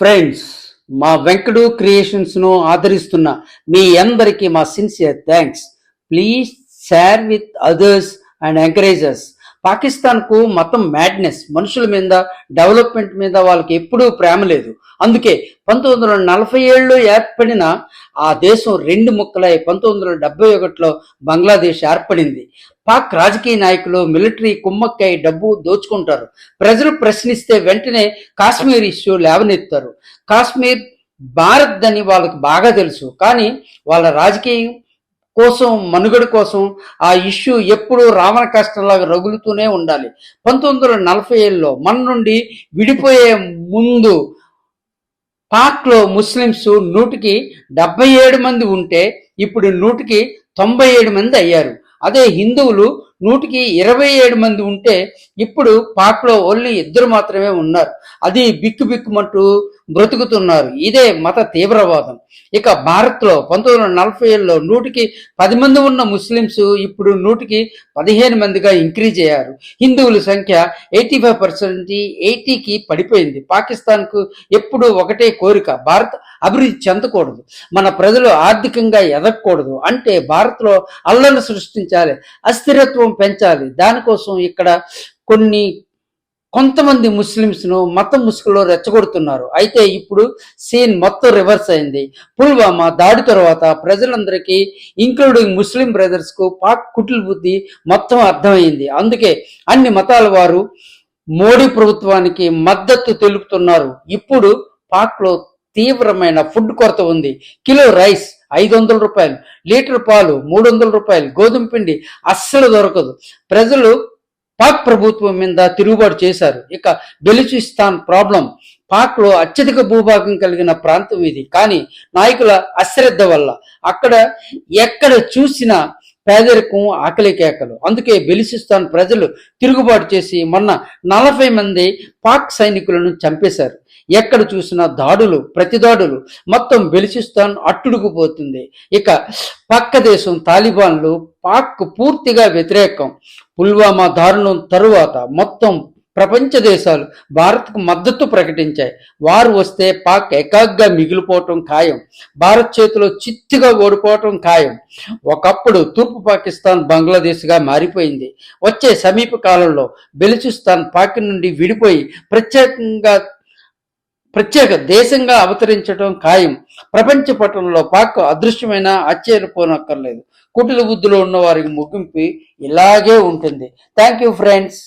Friends మా వెంకడు క్రియేషన్స్ను ఆదరిస్తున్న మీ అందరికీ మా sincere thanks please share with others and encouragers పాకిస్తాన్కు మతం మ్యాడ్నెస్ మనుషుల మీద డెవలప్మెంట్ మీద వాళ్ళకి ఎప్పుడూ ప్రేమ లేదు. అందుకే పంతొమ్మిది వందల నలభై ఏళ్ళలో ఏర్పడిన ఆ దేశం రెండు ముక్కలై పంతొమ్మిది వందల డెబ్బై ఒకటిలో బంగ్లాదేశ్ ఏర్పడింది. పాక్ రాజకీయ నాయకులు మిలిటరీ కుమ్మక్కై డబ్బు దోచుకుంటారు. ప్రజలు ప్రశ్నిస్తే వెంటనే కాశ్మీర్ ఇష్యూ లేవనెత్తారు. కాశ్మీర్ భారత్ అని వాళ్ళకి బాగా తెలుసు. కానీ వాళ్ళ రాజకీయం కోసం మనుగడ కోసం ఆ ఇష్యూ ఎప్పుడూ రావణ కష్టంలాగా రగులుతూనే ఉండాలి. పంతొమ్మిది వందల నలభై ఏళ్ళలో మన నుండి విడిపోయే ముందు పాక్లో ముస్లిమ్స్ నూటికి డెబ్బై ఏడు మంది ఉంటే ఇప్పుడు నూటికి తొంభై ఏడు మంది అయ్యారు. అదే హిందువులు నూటికి ఇరవై ఏడు మంది ఉంటే ఇప్పుడు పాక్లో ఓన్లీ ఇద్దరు మాత్రమే ఉన్నారు. అది బిక్కు బిక్కుమంటూ బ్రతుకుతున్నారు. ఇదే మత తీవ్రవాదం. ఇక భారత్లో పంతొమ్మిది వందల నలభై ఏళ్ళలో నూటికి పది మంది ఉన్న ముస్లిమ్స్ ఇప్పుడు నూటికి పదిహేను మందిగా ఇంక్రీజ్ అయ్యారు. హిందువుల సంఖ్య ఎయిటీ ఫైవ్ పర్సెంట్ ఎయిటీకి పడిపోయింది. పాకిస్తాన్కు ఎప్పుడు ఒకటే కోరిక భారత్ అభివృద్ధి చెందకూడదు. మన ప్రజలు ఆర్థికంగా ఎదగకూడదు. అంటే భారత్లో అల్లలు సృష్టించాలి అస్థిరత్వం పెంచాలి. దానికోసం ఇక్కడ కొన్ని కొంతమంది ముస్లిమ్స్ను మతం ముసుగులో రెచ్చగొడుతున్నారు. అయితే ఇప్పుడు సీన్ మొత్తం రివర్స్ అయింది. పుల్వామా దాడి తర్వాత ప్రజలందరికీ ఇంక్లూడింగ్ ముస్లిం బ్రదర్స్కు పాక్ కుటిల బుద్ధి మొత్తం అర్థమైంది. అందుకే అన్ని మతాల వారు మోడీ ప్రభుత్వానికి మద్దతు తెలుపుతున్నారు. ఇప్పుడు పాక్లో తీవ్రమైన ఫుడ్ కొరత ఉంది. కిలో రైస్ ఐదు వందల రూపాయలు లీటర్ పాలు మూడు వందల రూపాయలు గోధుమ పిండి అస్సలు దొరకదు. ప్రజలు పాక్ ప్రభుత్వం మీద తిరుగుబాటు చేశారు. ఇక బెలుచిస్తాన్ ప్రాబ్లం పాక్లో అత్యధిక భూభాగం కలిగిన ప్రాంతం ఇది. కానీ నాయకుల అశ్రద్ధ వల్ల అక్కడ ఎక్కడ చూసినా పేదరికం ఆకలి కేకలు. అందుకే బెలుచిస్తాన్ ప్రజలు తిరుగుబాటు చేసి మొన్న నలభై మంది పాక్ సైనికులను చంపేశారు. ఎక్కడ చూసినా దాడులు ప్రతి దాడులు మొత్తం బెలిచిస్తాన్ అట్టుడుకుపోతుంది ఇక పక్క దేశం తాలిబాన్లు పాక్ పూర్తిగా వ్యతిరేకం. పుల్వామా దారుణం తరువాత మొత్తం ప్రపంచ దేశాలు భారత్కు మద్దతు ప్రకటించాయి. వారు వస్తే పాక్ ఏకాగ్గా మిగిలిపోవటం ఖాయం. భారత్ చేతిలో చిత్తుగా ఓడిపోవటం ఖాయం. ఒకప్పుడు తూర్పు పాకిస్తాన్ బంగ్లాదేశ్గా మారిపోయింది. వచ్చే సమీప కాలంలో బెలుచిస్తాన్ పాక్ నుండి విడిపోయి ప్రత్యేకంగా ప్రత్యేక దేశంగా అవతరించడం ఖాయం. ప్రపంచ పట్టణంలో పాక్ అదృశ్యమైన ఆశ్చర్యపోనక్కర్లేదు కుటిల బుద్ధిలో ఉన్న వారికి ముగింపు ఇలాగే ఉంటుంది. Thank you friends